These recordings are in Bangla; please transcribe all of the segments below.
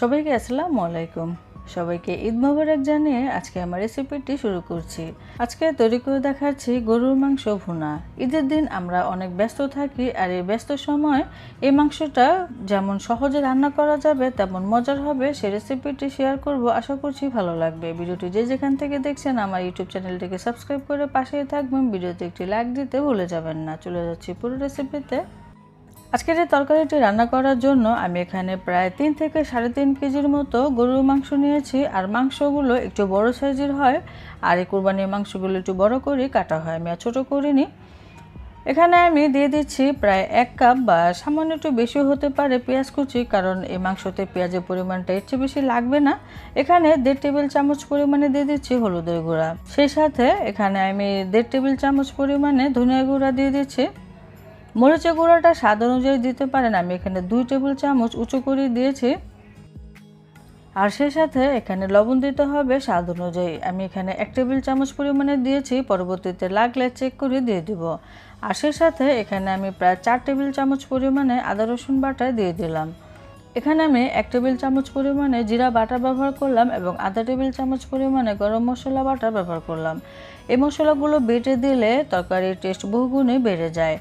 সবাইকে আসসালামু আলাইকুম। সবাইকে ঈদ মোবারক জানিয়ে আজকে আমার রেসিপিটি শুরু করছি। আজকে তৈরি করে দেখাচ্ছি গরুর মাংস ভুনা। ঈদের দিন আমরা অনেক ব্যস্ত থাকি আর এই ব্যস্ত সময় এই মাংসটা যেমন সহজে রান্না করা যাবে, তেমন মজার হবে। সেই রেসিপিটি শেয়ার করব। আশা করছি ভালো লাগবে। ভিডিওটি যে যেখান থেকে দেখছেন আমার ইউটিউব চ্যানেলটিকে সাবস্ক্রাইব করে পাশেই থাকবেন। ভিডিওতে একটি লাইক দিতে ভুলে যাবেন না। চলে যাচ্ছি পুরো রেসিপিতে আজকের এই তরকারিটি রান্না করার জন্য আমি এখানে প্রায় তিন থেকে সাড়ে তিন কেজির মতো গরুর মাংস নিয়েছি, আর মাংসগুলো একটু বড় সাইজের হয়, আর এই কোরবানির মাংসগুলো একটু বড় করে কাটা হয়। আমি আর ছোটো করিনি। এখানে আমি দিয়ে দিচ্ছি প্রায় এক কাপ বা সামান্য একটু বেশি হতে পারে পেঁয়াজ কুচি, কারণ এই মাংসতে পেঁয়াজের পরিমাণটা এর বেশি লাগবে না। এখানে দেড় টেবিল চামচ পরিমাণে দিয়ে দিচ্ছি হলুদের গুঁড়া। সেই সাথে এখানে আমি দেড় টেবিল চামচ পরিমাণে ধনিয়া গুঁড়া দিয়ে দিচ্ছি। মরিচের গুঁড়োটা স্বাদ অনুযায়ী দিতে পারেন। আমি এখানে দুই টেবিল চামচ উঁচু করে দিয়েছি। আর সেই সাথে এখানে লবণ দিতে হবে স্বাদ অনুযায়ী। আমি এখানে এক টেবিল চামচ পরিমাণে দিয়েছি। পরবর্তীতে লাগলে চেক করে দিয়ে দিব। আর সেই সাথে এখানে আমি প্রায় চার টেবিল চামচ পরিমাণে আদা রসুন বাটা দিয়ে দিলাম। এখানে আমি এক টেবিল চামচ পরিমাণে জিরা বাটা ব্যবহার করলাম এবং আধা টেবিল চামচ পরিমাণে গরম মশলা বাটা ব্যবহার করলাম। এই মশলাগুলো বেটে দিলে তরকারির টেস্ট বহুগুণে বেড়ে যায়।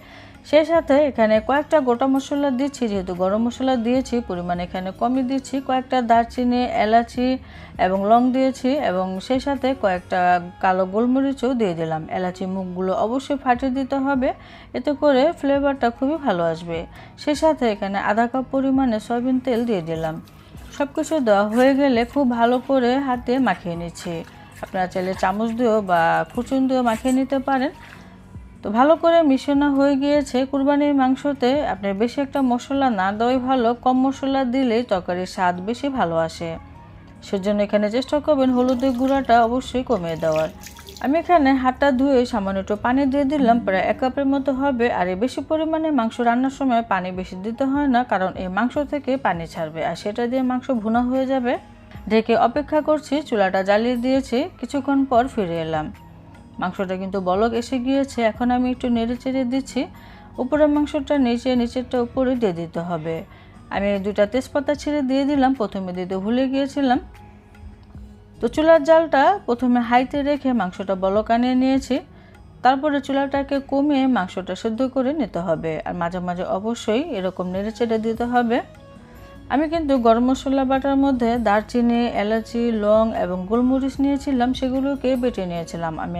সেই সাথে এখানে কয়েকটা গোটা মশলা দিচ্ছি, যেহেতু গরম মশলা দিয়েছি, পরিমাণ এখানে কমই দিচ্ছি। কয়েকটা দারচিনি, এলাচি এবং লং দিয়েছি এবং সেই সাথে কয়েকটা কালো গোলমরিচও দিয়ে দিলাম। এলাচি মুখগুলো অবশ্যই ফাটিয়ে দিতে হবে, এতে করে ফ্লেভারটা খুবই ভালো আসবে। সেই সাথে এখানে আধা কাপ পরিমাণে সয়াবিন তেল দিয়ে দিলাম। সব কিছু দেওয়া হয়ে গেলে খুব ভালো করে হাতে মাখিয়ে নিচ্ছি। আপনারা চাইলে চামচ দিয়েও বা খুচুন দিয়েও মাখিয়ে নিতে পারেন। তো ভালো করে মিশানো হয়ে গিয়েছে কুরবানির মাংসতে। আপনার বেশি একটা মশলা না দেওয়াই ভালো, কম মশলা দিলেই তরকারির স্বাদ বেশি ভালো আসে। সেজন্য এখানে চেষ্টা করবেন হলুদের গুঁড়াটা অবশ্যই কমিয়ে দেওয়ার। আমি এখানে হাতটা ধুয়ে সামান্য একটু পানি দিয়ে দিলাম, প্রায় এক কাপের মতো হবে। আর এই বেশি পরিমাণে মাংস রান্নার সময় পানি বেশি দিতে হয় না, কারণ এই মাংস থেকে পানি ছাড়বে আর সেটা দিয়ে মাংস ভুনা হয়ে যাবে। ঢেকে অপেক্ষা করছি, চুলাটা জ্বালিয়ে দিয়েছি। কিছুক্ষণ পর ফিরে এলাম। মাংসটা কিন্তু বলক এসে গিয়েছে, এখন আমি একটু নেড়ে চেড়ে দিচ্ছি। উপরের মাংসটা নিচে, নিচেরটা উপরে দিয়ে দিতে হবে। আমি দুটা তেজপাতা ছেড়ে দিয়ে দিলাম, প্রথমে দিতে ভুলে গিয়েছিলাম। তো চুলার জালটা প্রথমে হাইতে রেখে মাংসটা বলক আনিয়ে নিয়েছি। তারপরে চুলাটাকে কমিয়ে মাংসটা সেদ্ধ করে নিতে হবে। আর মাঝে মাঝে অবশ্যই এরকম নেড়ে চেড়ে দিতে হবে। আমি কিন্তু গরম মশলা বাটার মধ্যে দারচিনি, এলাচি, লং এবং গোলমরিচ নিয়েছিলাম, সেগুলোকে বেটে নিয়েছিলাম। আমি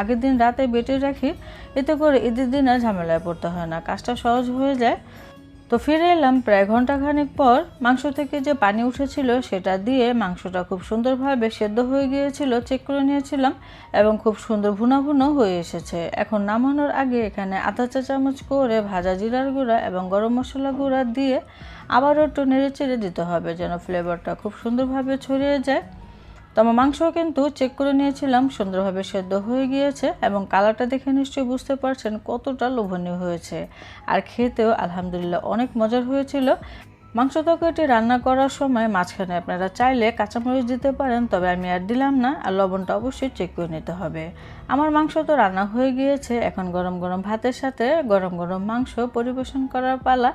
আগের দিন রাতে বেটে রাখি, এতে করে ঈদের দিন আর ঝামেলায় পড়তে হয় না। কাজটা সহজ হয়ে যায়। তো ফিরে এলাম প্রায় ঘণ্টা ঘন্টাখানেক পর মাংস থেকে যে পানি উঠেছিল সেটা দিয়ে মাংসটা খুব সুন্দরভাবে সেদ্ধ হয়ে গিয়েছিল চেক করে নিয়েছিলাম এবং খুব সুন্দর ভুনা ভুনো হয়ে এসেছে। এখন নামানোর আগে এখানে আধা চা চামচ করে ভাজা জিরার গুঁড়া এবং গরম মশলা গুঁড়া দিয়ে আবারও একটু নেড়ে চেড়ে দিতে হবে যেন ফ্লেভারটা খুব সুন্দরভাবে ছড়িয়ে যায়। তো আমার মাংসও কিন্তু চেক করে নিয়েছিলাম, সুন্দরভাবে সেদ্ধ হয়ে গিয়েছে এবং কালারটা দেখে নিশ্চয়ই বুঝতে পারছেন কতটা লোভনীয় হয়েছে। আর খেতেও আলহামদুলিল্লাহ অনেক মজার হয়েছিল। মাংস তরকারিটি রান্না করার সময় মাঝখানে আপনারা চাইলে কাঁচামরিচ দিতে পারেন, তবে আমি আর দিলাম না, আর লবণটা অবশ্যই চেক করে নিতে হবে। আমার মাংস তো রান্না হয়ে গিয়েছে, এখন গরম গরম ভাতের সাথে গরম গরম মাংস পরিবেশন করার পালা।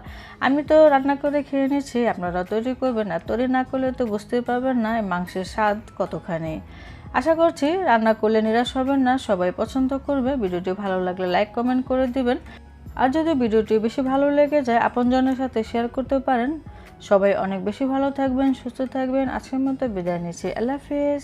আমি তো রান্না করে খেয়ে নিয়েছি, আপনারা তৈরি করবেন, আর তৈরি না করলে তো বুঝতেই পারবেন না মাংসের স্বাদ কতখানি। আশা করছি রান্না করলে নিরাশ হবেন না, সবাই পছন্দ করবে। ভিডিওটি ভালো লাগলে লাইক কমেন্ট করে দিবেন। আর যদি ভিডিওটি বেশি ভালো লেগে যায়, আপনজনের সাথে শেয়ার করতে পারেন। সবাই অনেক বেশি ভালো থাকবেন, সুস্থ থাকবেন। আজকের মতো বিদায় নিচ্ছি। আল্লাহ হাফিজ।